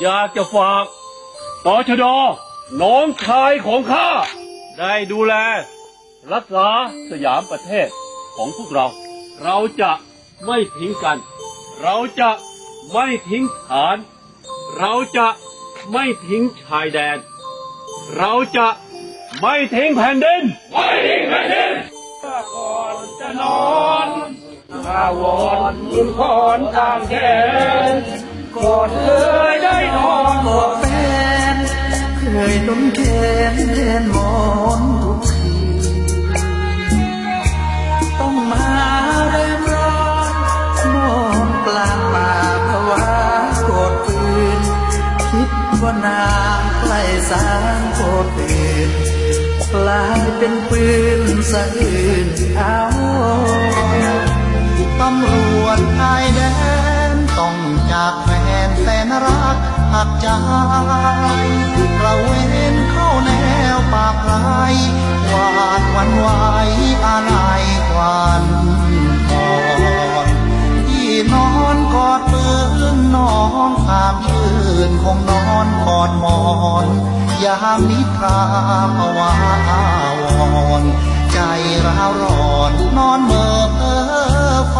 อยากจะฝากต่อชดอน้องชายของข้า ได้ดูแล รักษาสยามประเทศของพวกเรา เราจะไม่ทิ้งกัน เราจะไม่ทิ้งฐาน เราจะไม่ทิ้งชายแดน เราจะไม่ทิ้งแผ่นดิน ไม่ทิ้งแผ่นดินก่อนจะนอนข้าวอนคุณพรทางแขนก่อนเคย แขนแทนหมอนทุกทีต้องมาเริ่ร้อนนอนกลางป่าภาวะโกดปืนคิดว่านางใกล้สางโกดปืนกลายเป็นปืนสะอื่นเอาตำรวจชายแดนต้องจากแฟนแสนรักหักใจ หวาดหวันไหวอะไรควันก่อนที่นอนกอดปืนน้องความชื่นคงนอนกอดหมอนยามนิทราภาวะอาวรใจร้าวร้อนนอนเมื่อเพ้อฝัน